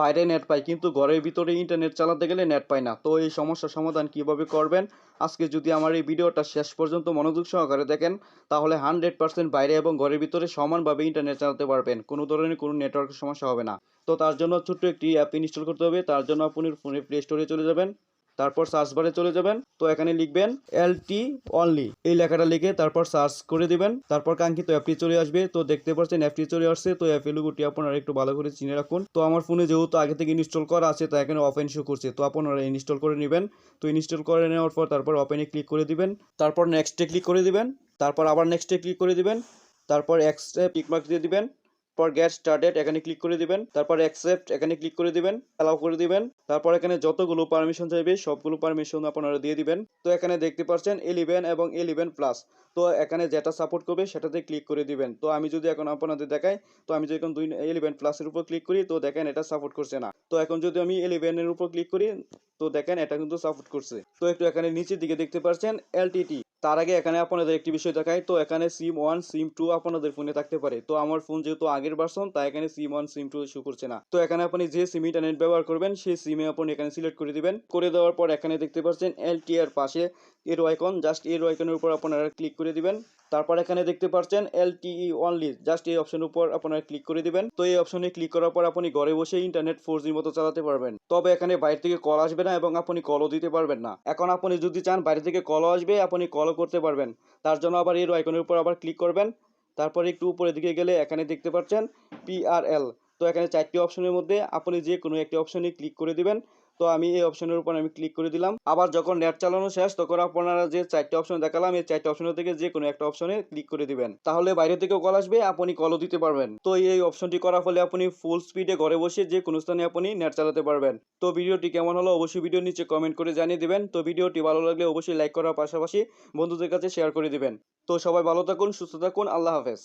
বাইরে নেট পায়, কিন্তু ঘরের ভিতরে ইন্টারনেট চালাতে গেলে নেট পায় না। তো এই সমস্যার সমাধান কীভাবে করবেন? আজকে যদি আমার এই ভিডিওটা শেষ পর্যন্ত মনোযোগ সহকারে দেখেন, তাহলে হান্ড্রেড পার্সেন্ট বাইরে এবং ঘরের ভিতরে সমানভাবে ইন্টারনেট চালাতে পারবেন। কোনো ধরনের কোনো নেটওয়ার্কের সমস্যা হবে না। তো তার জন্য ছোট্ট একটি অ্যাপ ইনস্টল করতে হবে। তার জন্য আপনি ফোনে প্লে স্টোরে চলে যাবেন। তারপর সার্চ বারে চলে যাবেন। তো এখানে লিখবেন এল টি অনলি এই লেখাটা লিখে তারপর সার্চ করে দিবেন। তারপর কাঙ্ক্ষিত অ্যাপটি চলে আসবে। তো দেখতে পাচ্ছেন অ্যাপটি চলে আসছে। তো অ্যাপের লোগোটি আপনারা একটু ভালো করে চিনে রাখুন। তো আমার ফোনে যেহেতু আগে থেকে ইনস্টল করা আছে, তো এখানে ওপেন শো করছে। তো আপনারা ইনস্টল করে নেবেন। তো ইনস্টল করে নেওয়ার পর তারপর ওপেনে ক্লিক করে দিবেন। তারপর নেক্সটে ক্লিক করে দিবেন। তারপর আবার নেক্সটে ক্লিক করে দিবেন। তারপর এক্সট্রা টিক মার্ক দিয়ে দিবেন। পর গেট স্টার্টেড এখানে ক্লিক করে দিবেন। তারপর অ্যাকসেপ্ট এখানে ক্লিক করে দিবেন। অ্যালাউ করে দিবেন। তারপর এখানে যতগুলো পারমিশন চাইবে, সবগুলো পারমিশন আপনারা দিয়ে দিবেন। তো এখানে দেখতে পাচ্ছেন ইলেভেন এবং ইলেভেন প্লাস তো এখানে যেটা সাপোর্ট করবে সেটাতে ক্লিক করে দিবেন। তো আমি যদি এখন আপনাদের দেখাই, তো আমি যদি এখন দুই এলিভেন প্লাসের উপর ক্লিক করি, তো দেখেন এটা সাপোর্ট করছে না। তো এখন যদি আমি এলিভেনের উপর ক্লিক করি, তো দেখেন এটা কিন্তু সাপোর্ট করছে। তো একটু এখানে নিচের দিকে দেখতে পাচ্ছেন এলটিটি তার আগে এখানে আপনাদের একটি বিষয় দেখায় তো এখানে সিম ওয়ান সিম টু আপনাদের ফোনে থাকতে পারে। তো আমার ফোন যেহেতু আগের ভার্সন তাই এখানে SIM one SIM two show করছে না। তো এখানে আপনি যে সিম ইন্টারনেট ব্যবহার করবেন, সেই সিমে আপনি এখানে সিলেক্ট করে দিবেন। করে দেওয়ার পর এখানে দেখতে পাচ্ছেন এলটি এর পাশে এর আইকন জাস্ট এর আইকনের উপর আপনারা ক্লিক করে দিবেন। তারপর এখানে দেখতে পাচ্ছেন এলটিই অনলি জাস্ট এই অপশনের উপর আপনারা ক্লিক করে দিবেন। তো এই অপশনে ক্লিক করার পর আপনি ঘরে বসে ইন্টারনেট ফোর জির মতো চালাতে পারবেন। তবে এখানে বাইরে থেকে কল আসবে না এবং আপনি কলও দিতে পারবেন না। এখন আপনি যদি চান বাইরে থেকে কলও আসবে, আপনি কলও করতে পারবেন। তার জন্য আবার এর আইকনের উপর আবার ক্লিক করবেন। তারপরে একটু উপরের দিকে গেলে এখানে দেখতে পাচ্ছেন পিআরএল তো এখানে চারটি অপশনের মধ্যে আপনি যে কোনো একটি অপশনে ক্লিক করে দিবেন। তো আমি এই অপশনের উপর আমি ক্লিক করে দিলাম। আবার যখন নেট চালানো শেষ, তখন আপনারা যে চারটি অপশন দেখালাম, এই চারটি অপশনের থেকে যে কোনো একটা অপশনে ক্লিক করে দিবেন। তাহলে বাইরে থেকেও কল আসবে, আপনি কলও দিতে পারবেন। তো এই অপশনটি করার ফলে আপনি ফুল স্পিডে ঘরে বসে যে কোনো স্থানে আপনি নেট চালাতে পারবেন। তো ভিডিওটি কেমন হলো অবশ্যই ভিডিও নিচে কমেন্ট করে জানিয়ে দিবেন। তো ভিডিওটি ভালো লাগলে অবশ্যই লাইক করার পাশাপাশি বন্ধুদের কাছে শেয়ার করে দিবেন। তো সবাই ভালো থাকুন, সুস্থ থাকুন, আল্লাহ হাফেজ।